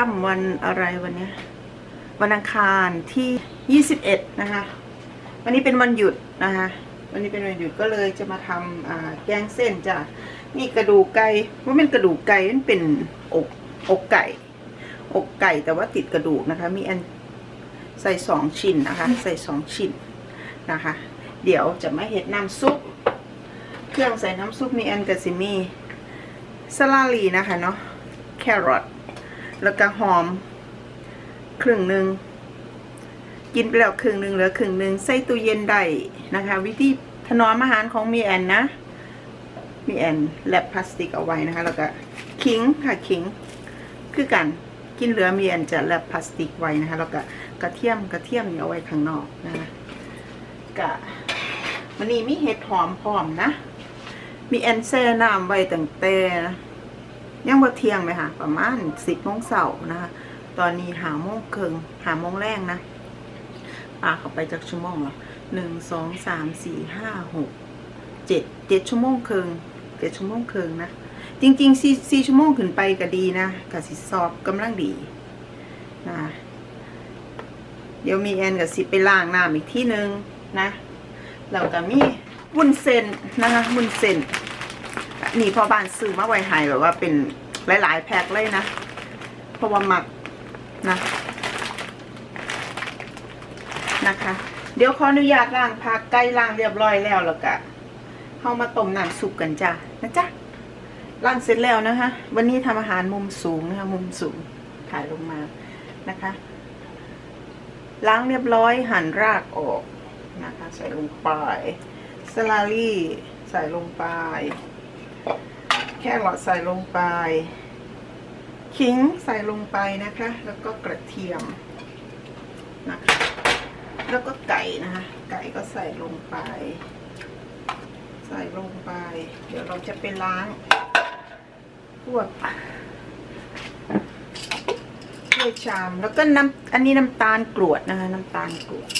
ค่ำวันอะไรวันนี้ วันอังคารที่ 21 นะคะ วันนี้เป็นวันหยุดนะคะ วันนี้เป็นวันหยุดก็เลยจะมาทำแกงเส้นจ้ะนี่กระดูกไก่ว่าเป็นกระดูกไก่มันเป็นอกอกไก่ อกไก่แต่ว่าติดกระดูกนะคะ มีอันใส่สองชิ้นนะคะ ใส่สองชิ้นนะคะ เดี๋ยวจะมาเห็ดน้ำซุป เครื่องใส่น้ำซุปมีอันกับซิมีสลาลีนะคะเนาะแครอท แล้วก็หอมครึ่งหนึ่งกินไปแล้วครึ่งหนึ่งเหลือครึ่งหนึ่งใส่ตู้เย็นได้นะคะ วิธีถนอมอาหารของมีแอนนะมีแอนแลบพลาสติกเอาไว้นะคะ แล้วก็ขิงค่ะขิง คือกันกินเหลือมีแอนจะแลบพลาสติกไว้นะคะ แล้วก็กระเทียมกระเทียมเนี่เอาไว้ข้างนอกนะคะกะวันนี้มีเห็ดหอมพร้อมนะ มีแอนแซ่น้ำไว้ตั้งแต่ ยังบ่เที่ยงเลยค่ะประมาณสิบโมงเช้านะคะ ตอนนี้หาโมงครึ่งหาโมงแรงนะปาเข้าไปจากชั่วโมงละหนึ่งสองสามสี่ห้าหกเจ็ดเจ็ดชั่วโมงครึ่งเจ็ดชั่วโมงครึ่งนะจริงๆสี่สี่ชั่วโมงขึ้นไปก็ดีนะกับสิสอบกำลังดีนะเดี๋ยวมีแอนกับสิไปล้างน้ำอีกที่หนึ่งนะแล้วก็มีวุ้นเส้นนะคะวุ้นเส้น นี่พอบ้านซื้อมาไว้ให้แบบว่าเป็นหลาย ๆ แพ็คเลยนะ เพราะว่าหมักนะนะคะ เดี๋ยวขออนุญาตล้างผักไก่ล้างเรียบร้อยแล้วแล้วก็เข้ามาต้มน้ำซุปกันจ้ะนะจ๊ะล้างเสร็จแล้วนะคะ วันนี้ทำอาหารมุมสูงนะคะ มุมสูงถ่ายลงมานะคะ ล้างเรียบร้อยหั่นรากออกนะคะ ใส่ลงไปสลาลี่ใส่ลงไป แครอทใส่ลงไป ขิงใส่ลงไปนะคะ แล้วก็กระเทียมนะคะแล้วก็ไก่นะคะ ไก่ก็ใส่ลงไป ใส่ลงไป เดี๋ยวเราจะไปล้างพวกถ้วยชาม แล้วก็น้ำอันนี้น้ำตาลกรวดนะคะ น้ำตาลกรวด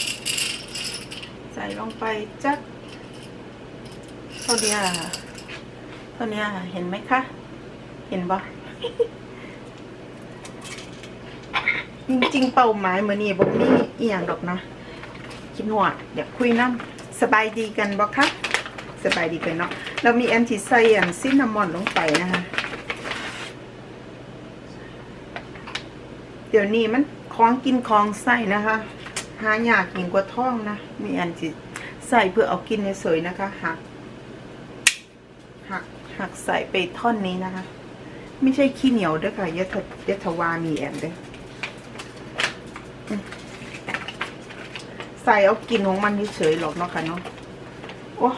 ใส่ลงไปจักเท่านี้ค่ะ เท่านี้ค่ะ เห็นไหมคะ เห็นปะจริงๆ เป้าหมายมือนี้บอกมีอีหยังดอกนะคิดหนวดอยากคุยน้ำสบายดีกันบ่คะสบายดีกันเนาะเรามีแอนติไซแอนซินนามอนลงไปนะคะเดี๋ยวนี้มันของกินของใส่นะคะ หายากยิ่งกว่าท่องนะ มีแอนติใส่เพื่อเอากินเฉยๆนะคะหักหัก หักใส่ไปท่อนนี้นะคะ ไม่ใช่ขี้เหนียวเด้วยค่ะยะทะยะทวามีแอนด้อใส่เอากินของมันเฉยๆหรอกเนาะค่ะเนาะโอ้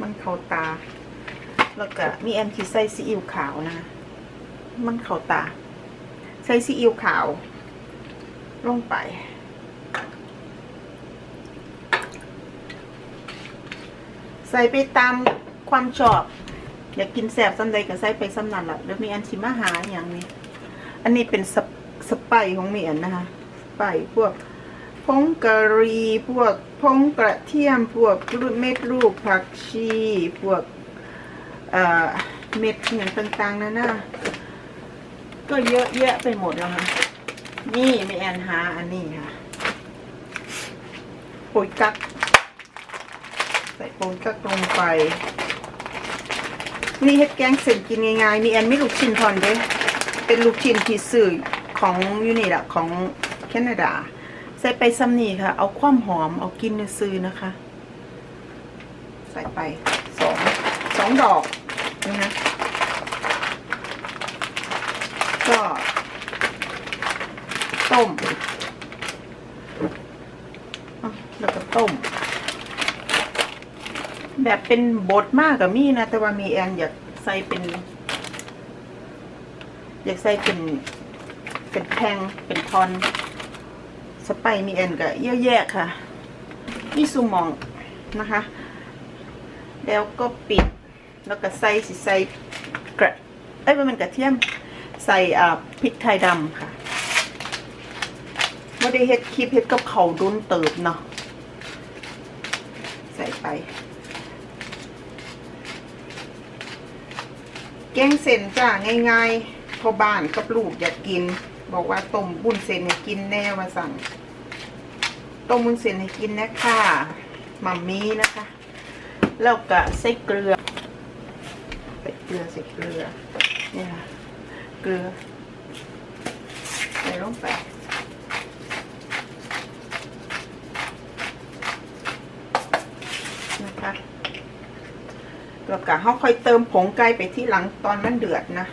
มันเข้าตา แล้วก็มีแอมที่ใส่ซีอิ๊วขาวนะ มันเข้าตา ใส่ซีอิ๊วขาว ลงไปใส่ไปตามความชอบ อยากกินแสบซ้ำใดก็ใส่ไปซ้ำนั่นแหละแล้วมีอันชิมาหาอย่างนี้ อันนี้เป็นสสไปของเมียนนะคะสไปพวกผงกะรี่พวกผงกระเทียมพวกเม็ดลูกผักชีพวกเอ่อเม็ดอย่างต่างๆนั่นนะก็เยอะแยะไปหมดแล้วค่ะนี่ม่แอนหาอันนี้ค่ะปุ๋ยกักใส่ปุ๋ยกักลงไป นี่เฮ็ดแกงเสร็จกินง่ายๆ มีแอนไม่ลูกชิ้นทอนเด้เป็นลูกชิ้นที่ซื้อของยูนี่แหละของแคนาดา ใส่ไปซ้ำนี่ค่ะ เอาความหอมเอากินซื้อนะคะ ใส่ไปสองสองดอกนะคะก็ต้มแล้วก็ต้ม แบบเป็นบดมากกับมีนะแต่ว่ามีแอนอยากใส่เป็น อยากใส่เป็นเป็นแทงเป็นทอน สไปมีแอนก็เยอะแยะค่ะนี่ซูมองนะคะ แล้วก็ปิดแล้วก็ใส่สิใส่กระเอ้ยมันกระเทียมใส่อ่าพริกไทยดำค่ะไม่ได้เฮ็ดคลิปเฮ็ดกับเขาดุนเติบเนาะใส่ไป แกงเส้นจ้าง่ายๆพอบ้านกับลูกอยากกิน บอกว่าต้มบุญเส้นให้กินแน่มาสั่งต้มบุญเส้นให้กินนะค่ะมัมมี่นะคะ แล้วก็ใส่เกลือใส่เกลือใส่เกลือเนี่ยค่ะเกลือใส่ลงไปนะคะ แล้วก็เขาค่อยเติมผงไก่ไปที่หลังตอนมันเดือดนะ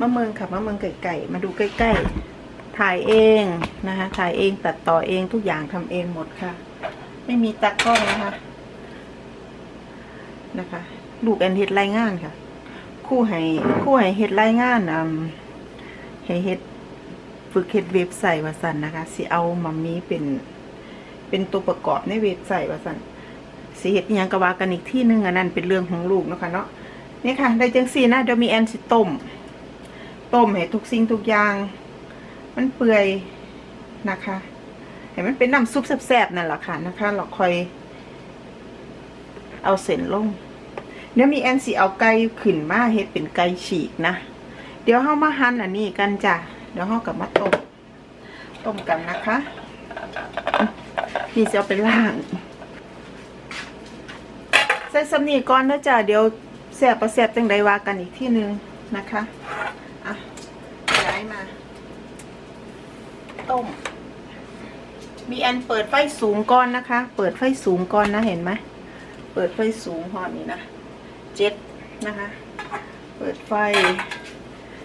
มะเมืองค่ะมะเมืองไก่ๆมาดูใกล้ๆถ่ายเองนะคะถ่ายเองตัดต่อเองทุกอย่างทำเองหมดค่ะ ไม่มีตากล้องนะคะนะคะลูกแอนเฮ็ดรายงานค่ะ คู่ให้คู่ให้เฮ็ดรายงานอืมให้เฮ็ดฝึกเฮ็ดเว็บไซต์ว่าซั่นนะคะสิเอามัมมี่เป็นเป็นตัวประกอบในเว็บไซต์ว่าซั่น สิเฮ็ดยังกวากันอีกที่หนึงอันนั้นเป็นเรื่องของลูกนะคะเนาะนี่ค่ะ ได้จังซี่นะเดี๋ยวมีแอนสิต้มต้มให้ทุกสิ่งทุกอย่าง มันเปื่อยนะคะให้มันเป็นน้ำซุปแซ่บๆนั่นแหละค่ะนะคะเราค่อยเอาเส้นลงเดี๋ยวมีแอนสีเอาไก่ขึ้นมาเฮ็ดเป็นไก่ฉีกนะ เดี๋ยวเฮามาหั่นอันนี้กันจ้ะเดี๋ยวเฮากับมาต้มต้มกันนะคะนี่จะเอาไปล่าง ใส่สำนีก่อนนะจ้ะเดี๋ยวแซ่บประแซ่บจังใดว่ากันอีกที่หนึงนะคะอะย้ายมา ต้มมีแอนเปิดไฟสูงก่อนนะคะ เปิดไฟสูงก่อนนะเห็นไหมเปิดไฟสูงพอนี้นะเจ็ดนะคะ เปิดไฟ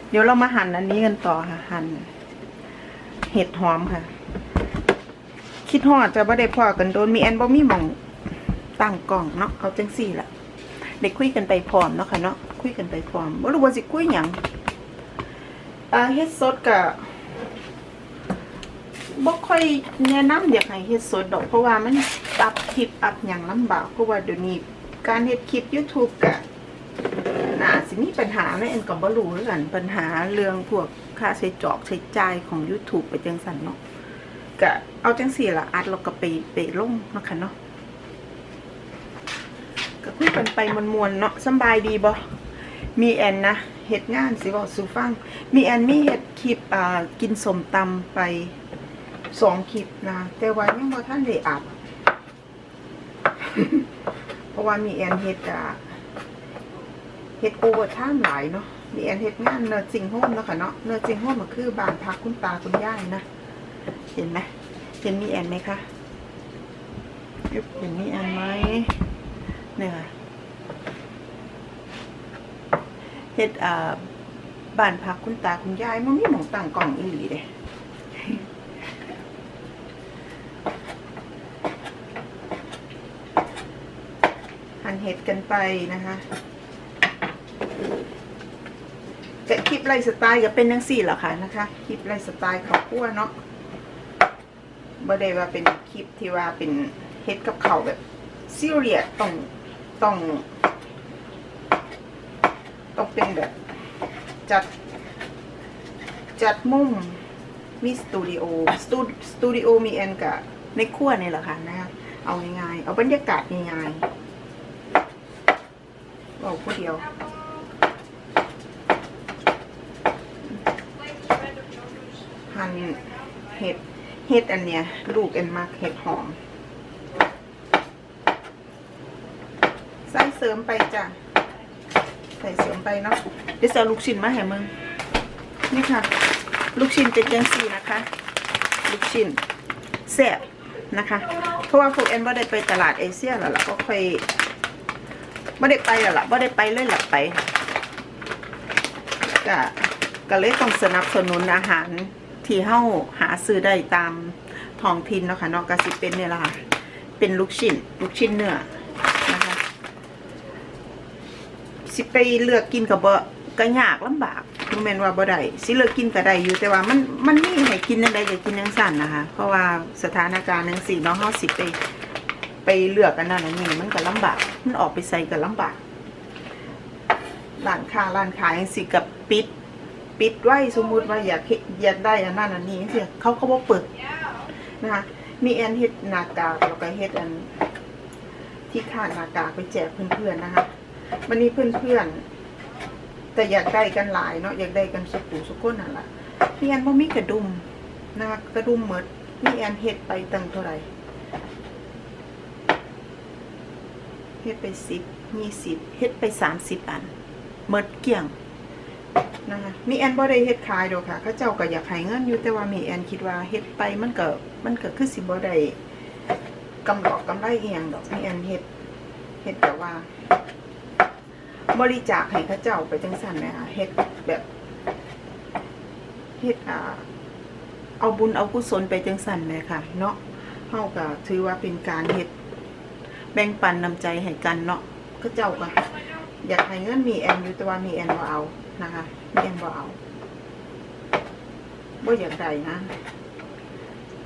เดี๋ยวเรามาหั่นอันนี้กันต่อค่ะหั่นเห็ดหอมค่ะ คิดหอดจะบ่ได้พอกันโดนมีแอนบ่มีหมอง ตั้งกล่องเนาะเอาจังสี่ละเด็กคุยกันไปพร้อมเนาะค่ะเนาะคุยกันไปพร้อมบ่รู้ว่าสิคุยหยังอ่าเฮ็ดสดกับบ่ค่อยแนะนำอยากให้เฮ็ดสดดอกเพราะว่ามันอัพคลิปอัพหยังลำบากเพราะว่าเดี๋ยวนี้การเฮ็ดคลิป YouTube กะน่าสิมีปัญหาแม่เอ็นก็บ่รู้คือกันปัญหาเรื่องพวกค่าใช้จอกใช้จ่ายของ YouTube ไปจังซั่นเนาะก็เอาจังสี่ละอัดแล้วก็ไปไปลงเนาะค่ะเนาะ ก็คุยกันไปมวนๆเนาะสบายดีบ่มีแอนนะเฮ็ดงานสิบอกสูฟัง มีแอนมีเฮ็ดคลิปอ่ากินสมตำไปสองคลิปนะ แต่ว่ายังบ่ท่านได้อัดเพราะว่ามีแอนเฮ็ดอะเฮ็ดโอเวอร์ไทม์หลายเนาะมีแอนเฮ็ดงานเนื้อจริงโฮมเนาะค่ะเนาะเนื้อจริงโฮมก็คือบานพักคุณตาคุณยายนะ เห็นไหมเห็นมีแอนไหมคะเห็นมีแอนไหม นี่ค่ะเฮ็ดอ่าบ้านพักคุณตาคุณยายมันมีหมองตั้งกล่องอีหลีเด้หั่นเห็ดกันไปนะคะจะคลิปไลฟ์สไตล์ก็เป็นนังสี่เหรอคะนะคะคลิปไลฟ์สไตล์เขาวคั่วเนาะบ่ได้ว่าเป็นคลิปที่ว่าเป็นเฮ็ดกับเขาแบบซีเรียสต้อง ต้อง ต้องเป็นแบบ จัด จัดมุมมีสตูดิโอสตูสตูดิโอมีแอนกับในครัวนี่แหละค่ะนะคะเอาง่ายๆเอาบรรยากาศง่ายๆบอกผู้เดียวหั่นเห็ดเห็ดอันเนี้ยลูกแอนมากเห็ดหอม ใส่เส ริมไปจ้ะใส่เสริมไปเนาะเดี๋ยวจะเอาลูกชิ้นมาให้มึงนี่ค่ะ ลูกชิ้นเป็นจังซี่นะคะ ลูกชิ้นแซ่บนะคะ เพราะว่าพวกแอนบ่ได้ไปตลาดเอเชียแล้วล่ะก็ค่อยบ่ได้ไปแล้วล่ะบ่ได้ไปเลยหลับไปก็ก็เลยต้องสนับสนุนอาหารที่เฮาหาซื้อได้ตามท้องถิ่นเนาะค่ะเนาะก็สิเป็นเนี่ยล่ะค่ะเป็นลูกชิ้น ลูกชิ้นเนื้อนะคะ สิไปเลือกกินกับบ่ก็ยากลำบากบ่แม่นว่าบ่ได้สิเลือกกินก็ได้อยู่แต่ว่ามันมันมีให้กินจังไดก็กินจังซั่นนะคะ เพราะว่าสถานการณ์จังซี่เนาะเฮาสิไปไปเลือกอันนั้นอันนี้มันก็ลำบาก มันออกไปใส่ก็ลำบากร้านค้าร้านขายจังซี่ก็ปิด ปิดไว้สมมุติว่าอยากเฮ็ดอยากได้อันนั้นอันนี้จังซี่เขาก็บ่เปิดนะคะมีแอนเฮ็ดหน้ากากแล้วก็เฮ็ดอันที่ขาดหน้ากากไปแจกเพื่อนๆนะคะ วันนี้เพื่อนๆ แต่อยากได้กันหลายเนาะอยากได้กันสุกุสุกคนนั่นแหละมีแอนบ่มีกระดุมนะคะกระดุมหมดมีแอนเฮ็ดไปตั้งเท่าไหร่เฮ็ดไปสิบยี่สิบเฮ็ดไปสามสิบอันหมดเกลี้ยงนะคะมีแอนบ่ได้เฮ็ดขายดอกค่ะเขาเจ้าก็อยากให้เงินอยู่แต่ว่ามีแอนคิดว่าเฮ็ดไปมันก็มันก็คือสิบ่ได้กำดอกกำไรอียงดอกมีแอนเฮ็ดเฮ็ดแบบว่า บริจาคให้เขาเจ้าไปจังสันนะคะเฮ็ดแบบเฮ็ดอ่าเอาบุญเอากุศลไปจังสันเลยค่ะ เนาะเฮาก็ถือว่าเป็นการเฮ็ดแบ่งปันน้ำใจให้กันเนาะเขาเจ้าก็อยากให้เงินมีแอนอยู่แต่ว่ามีแอนบ่เอานะคะมีแอนบ่เอาบ่อยากได้นะ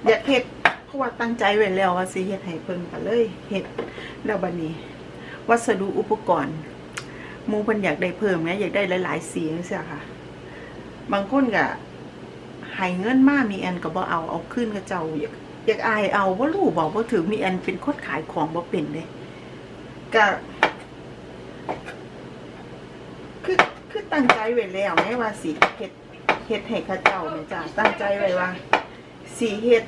อยากเฮ็ดเพราะว่าตั้งใจไว้แล้วว่าสิเฮ็ดให้เพิ่นก็เลยเฮ็ดแล้วบัดนี้ วัสดุอุปกรณ์ มูเพิ่นอยากได้เพิ่มไงอยากได้หลายๆสีจังซี่ค่ะ บางคนก็ให้เงินมามีแอนก็บ่เอาเอาขึ้นกับเจ้าอยากอยากอายเอาบ่รู้บอกบ่าถึงมีแอนเป็นคนขายของบ่เป็นเด้ก็คือคือตั้งใจไว้แล้วแม้ว่าสิเฮ็ดเฮ็ดให้เขาเจ้าแม่จ้าตั้งใจไว้ว่าสิเฮ็ด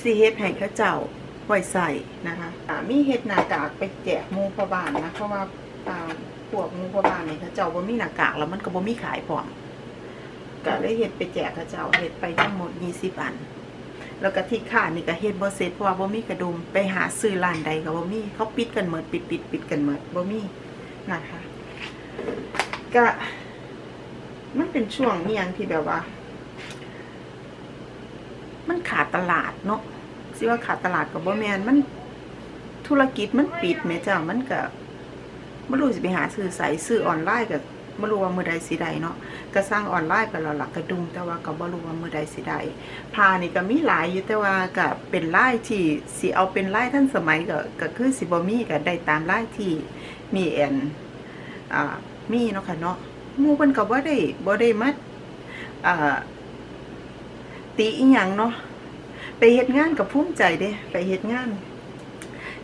สิเฮ็ดให้เขาเจ้า ว้ใส่นะคะมีเฮ็ดหน้ากากไปแจกมูพบานนะเพราะว่าพวกมูพบานเนี่เขาเจ้าบ่มีหน้ากากแล้วมันก็บ่มีขายพร้อมก็เลยเฮ็ดไปแจกเขาเจ้าเฮ็ดไปทั้งหมด20อัน แล้วก็ที่ค่านี่ก็เฮ็ดบ่เสร็จเพราะว่าบ่มีกระดุมไปหาซื้อร้านใดก็บ่มีเขาปิดกันหมดปิดปิดปิดกันหมดบ่มีนะคะก็มันเป็นช่วงเนียงที่แบบว่า มันขาดตลาดเนาะ สิว่าขาดตลาดกับบ่แมนมันธุรกิจมันปิดแม่จ้ามันก็บ่รู้สิไปหาซื้อใส่ซื้อออนไลน์ก็บ่รู้ว่ามือใดสิไดเนาะก็สร้างออนไลน์ไปแล้วล่ะกระดุมแต่ว่าก็บ่รู้ว่ามือใดสิได้ผ้านี่ก็มีหลายอยู่แต่ว่าก็เป็นลายที่สิเอาเป็นลายทันสมัยก็ก็คือสิบ่มีก็ได้ตามลายที่มีแอนอ่ามีเนาะค่ะเนาะมู่เพิ่นก็บ่ได้บ่ได้มาอ่าติอีหยังเนาะ ไปเฮ็ดงานกับภูมิใจเด้ ไปเฮ็ดงาน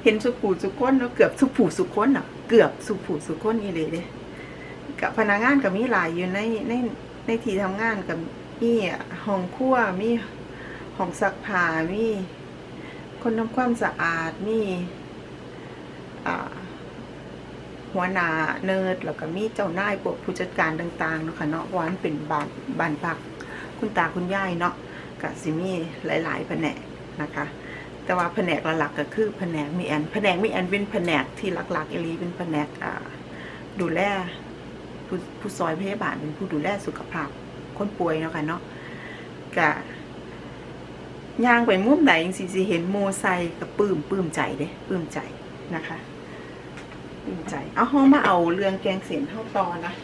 เห็นสุผูสุคนเนาะเกือบสุผูสุคนอะ เกือบสุผูสุคนอีเลยเด้กับพนักงานก็มีหลายอยู่ในในในที่ทำงานกับมีห้องครัวมีห้องซักผ้ามีคนทำความสะอาดมีอ่าหัวหน้าเนิร์ดแล้วก็มีเจ้านายพวกผู้จัดการต่างๆเนาะค่ะเนาะวันเป็นบ้านบ้านพัก คุณตาคุณยายเนาะ กับซิมีหลายๆแผนกนะคะ แต่ว่าแผนกหลักๆก็คือแผนกมีแอนแผนกมีแอนเป็นแผนกที่หลักๆอีหลีเป็นแผนกดูแลผู้ผู้ซอยพยาบาลเป็นผู้ดูแลสุขภาพคนป่วยเนาะค่ะเนาะกะย่างไปมุมไหนยังสิสิเห็นโมไซกับปื้มปื้มใจเด้ปื้มใจนะคะปื้มใจเอาห้องมาเอาเรื่องแกงเสียนเข้าตอนนะ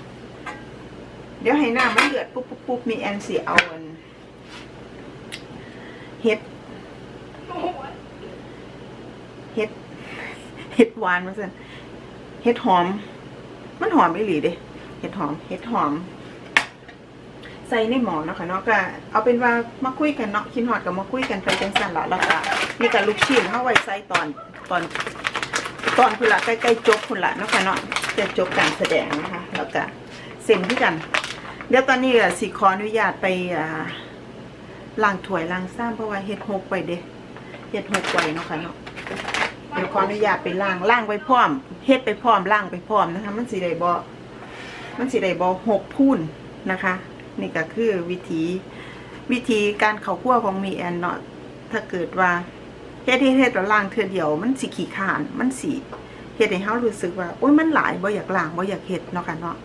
เดี๋ยวให้น้ำมันเดือดปุ๊บปุ๊บปุ๊บมีแอนสีเอาอัน เห็ดเห็ดเห็ดหวานมาสิเห็ดหอม มันหอมไม่หลีเด้เห็ดหอมเห็ดหอม ใส่ในหมอเนาะค่ะเนาะก็เอาเป็นว่ามาคุยกันเนาะคินหอดกับมาคุยกันไปจังสันละแล้วก็มีกับลูกชิ้นเข้าไว้ใส่ตอนตอน ตอนคุณละใกล้ๆจบคุณละเนาะค่ะเนาะจะจบการแสดงนะคะ แล้วก็เซ็นที่กัน เดี๋ยวตอนนี้สิขออนุญาตไปอ่า ล้างถ้วยล้างซ้ำเพราะว่าเฮ็ดหกไปเด้เฮ็ดหกไว้เนาะค่ะเนาะเดี๋ยวขออนุญาตไปล้างล้างไปพร้อมเฮ็ดไปพร้อมล้างไปพร้อมนะคะ มันสิได้บ่มันสิได้บ่หกพูนนะคะ นี่ก็คือวิธีวิธีการเข้าครัวของมีแอนเนาะถ้าเกิดว่าเฮ็ดเฮ็ดเฮ็ดแล้วล้างเทื่อเดียว มันสิขี้ขาน มันสิเฮ็ดให้เฮารู้สึกว่าโอ๊ยมันหลายบ่อยากล้างบ่อยากเฮ็ดเนาะค่ะเนาะ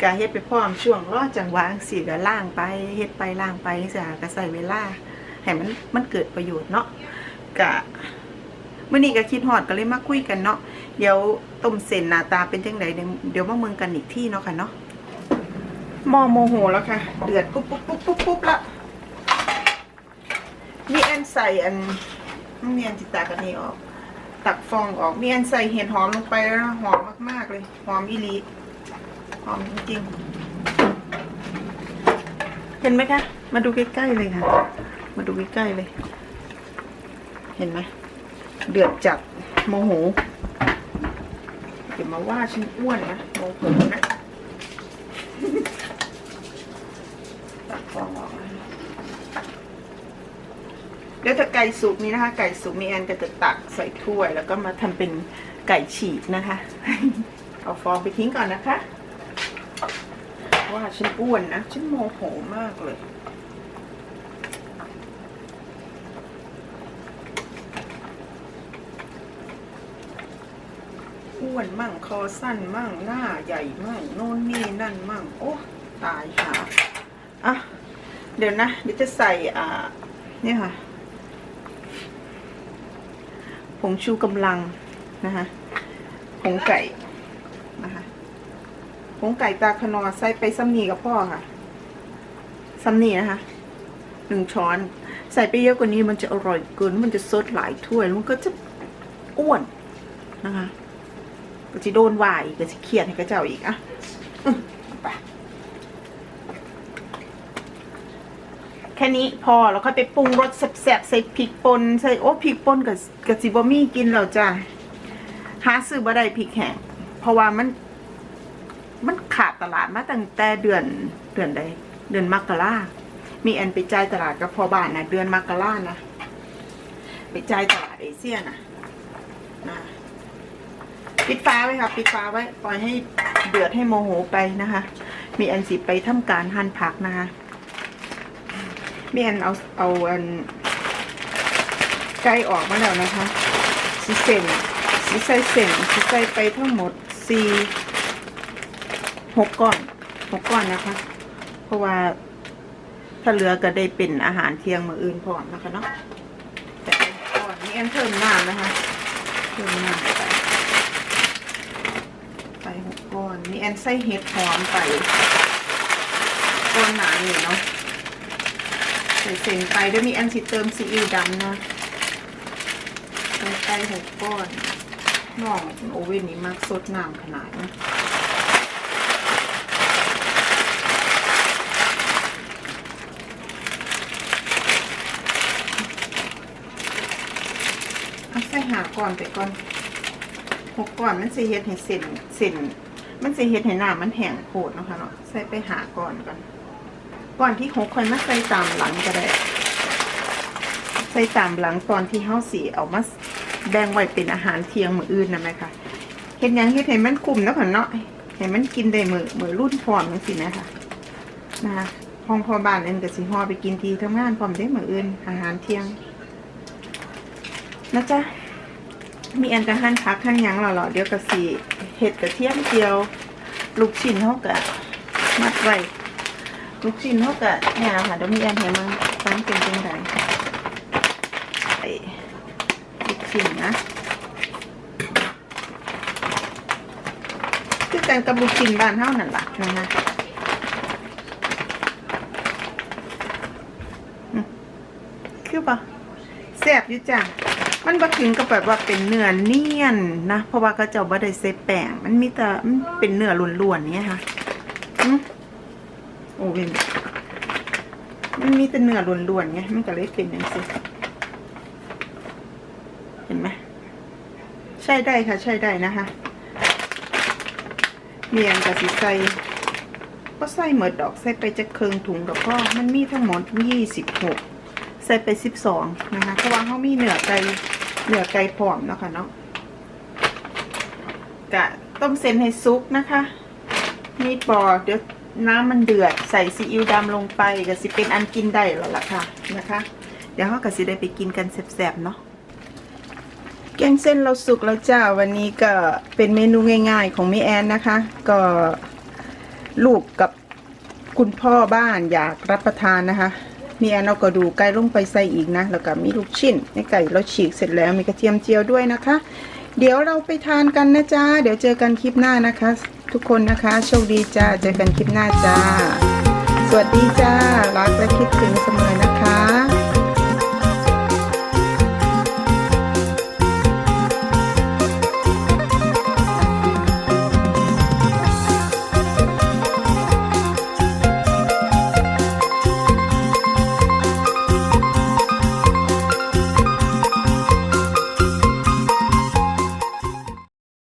ก็เฮ็ดไปพร้อมช่วงรอจังหวะจังซี่ก็ล่างไปเฮ็ดไปล่างไปจังซี่ก็ใส่เวลาให้มันมันเกิดประโยชน์เนาะก็มื้อนี้ก็คิดฮอดก็เลยมาคุยกันเนาะเดี๋ยวต้มเส้นหน้าตาเป็นจังไดเดี๋ยวมาเมืองกันอีกที่เนาะค่ะเนาะหม้อโมโหแล้วค่ะ เดือดปุ๊บปุ๊บปุ๊บปุ๊บปุ๊บละมีอันใส่อันมีอันจิตากันนี่ออก ตักฟองออกมีอันใส่เห็ดหอมลงไปแล้วหอมมากๆเลย หอมอีลี หอมจริงเห็นไหมคะ มาดูใกล้ๆเลยค่ะ มาดูใกล้ๆเลย เห็นไหม เดือดจัดโมโหเดี๋ยวมาว่าชิ้นอ้วนนะโมโหนะตักฟองออกเดี๋ยวถ้าไก่สุกนี้นะคะ ไก่สุกมีแอนจะตักใส่ถ้วย แล้วก็มาทำเป็นไก่ฉีกนะคะ เอาฟองไปทิ้งก่อนนะคะ ว่าฉันอ้วนนะ ฉันโมโหมากเลย อ้วนมั่งคอสั้นมั่งหน้าใหญ่มั่งโน่นนี่นั่นมั่ง โอ้ตายหาอะ เดี๋ยวนะเดี๋ยวจะใส่อ่าเนี่ยค่ะผงชูกำลังนะคะผงไก่ ผงไก่ตาขนอใส่ไปซ้ำนีกับพ่อค่ะซ้ำนีนะคะหนึ่งช้อน ใส่ไปเยอะกว่านี้มันจะอร่อยเกิน มันจะซดหลายถ้วยแล้วมันก็จะอ้วนนะคะก็จะโดนวายก็จะเครียดให้กระเจ้าอีกอะไปแค่นี้พอแล้วค่อยไปปรุงรสแซ่บๆใส่พริกป่นใส่โอ้พริกป่นกับกับซิบะมี่กินแล้วจ้ะหาซื้อบ่ได้พริกแห้งเพราะว่ามัน มันขาดตลาดมาตั้งแต่เดือนเดือนใดเดือนมกรามีแอนไปจ่ายตลาดกับพอบ้านนะเดือนมกรานะไปจ่ายตลาดเอเชียนะนะปิดฟ้าไว้ค่ะปิดฟ้าไว้ปล่อยให้เดือดให้โมโหไปนะคะ มีอันสิไปทำการหั่นผักนะคะมีอันเอาเอาอันไก่ออกมาแล้วนะคะสิเซนสิใส่เซนสิใส่ไปทั้งหมดสี่ หกก้อนหกก้อนนะคะ เพราะว่าถ้าเหลือก็ได้เป็นอาหารเที่ยงมื้ออื่นพร้อมนะคะเนาะแต่ก่อนมีแอนเพิ่มน้ำนะคะเพิ่มน้ำไปไปหกก้อนมีแอนไส้เห็ดหอมไปก้อนหนาอยู่เนาะใส่เส้นไปด้วยมีแอนสิเติมซีอิ๊วดำนะใส่ไปหกก้อนน้องโอเว่นนี้มากสดน้ำขนาดนะเอาใส่หา ก่อนไปก่อนหกก่อนมันสิเฮ็ดให้เส้นเส้นมันสิเฮ็ดให้น้ำมันแห้งโพดเนาะคะเนาะใส่ไปหาก่อนก่อนก่อนที่หกค่อยมาใส่ตามหลังก็ได้ ใส่ตามหลังตอนที่เฮาสิเอามาแบ่งไว้เป็นอาหารเที่ยงมื้ออื่นนะแม่ค่ะเฮ็ดยังเฮ็ดให้มันกลุ่มเนาะค่ะเนาะให้มันกินได้มือมือรุ่นพร้อมจังซี่นะคะนะคะห้องพ่อบ้านเอิ้นก็สิห่อไปกินที่ทำงานพร้อมได้มืออื่นอาหารเที่ยง นะจ๊ะ มีอันกระหั่นพักหั่นยังหล่อๆเดี๋ยวกะสีเห็ดกระเทียมเจียว ลูกชิ้นเขากะมัดไว้ลูกชิ้นเขากะเนี่ยค่ะเดี๋ยวมีอันให้มันฟังเป็นจังไดไอ้ลูกชิ้นนะคือกันกับลูกชิ้นบ้านเท่านั่นล่ะนะคะคือปะแซ่บยู่จ้ะ มันบ่ถึงกับแบบว่าเป็นเนื้อเนียนนะ เพราะว่าเขาจ้าบ่ได้ใส่แป้ง มันมีแต่มันเป็นเนื้อล้วนๆเนี่ยค่ะอืมโอ้เวนมันมีแต่เนื้อล้วนๆไง มันก็เลยเป็นอย่างนี้เห็นไหมใช่ได้ค่ะ ใช่ได้นะคะเมียนกับสิใส่ก็ใส่หมดดอกใส่ไปจะเคืองถุงกับพ่อมันมีทั้งหมดยี่สิบหกใส่ไปสิบสองนะคะเพราะว่าเขามีเนื้อไก่ เนื้อไก่ผอมเนาะคะเนาะกะต้มเส้นให้ซุกนะคะ มีปอเดี๋ยวน้ำมันเดือดใส่ซีอิ๊วดำลงไปก็สิเป็นอันกินได้แล้วล่ะค่ะนะคะ เดี๋ยวเขาก็สิได้ไปกินกันแซ่บๆเนาะแกงเส้นเราสุกแล้วจ้าวันนี้ก็เป็นเมนูง่ายๆของแม่แอนนะคะ ก็ลูกกับคุณพ่อบ้านอยากรับประทานนะคะ มีอันเอากระดูกไก่ลงไปใส่อีกนะ แล้วก็มีลูกชิ้นในไก่เราฉีกเสร็จแล้วมีกระเทียมเจียวด้วยนะคะ เดี๋ยวเราไปทานกันนะจ๊ะเดี๋ยวเจอกันคลิปหน้านะคะ ทุกคนนะคะโชคดีจ้าเจอกันคลิปหน้าจ้าสวัสดีจ้ารักและคิดถึงเสมอนะคะ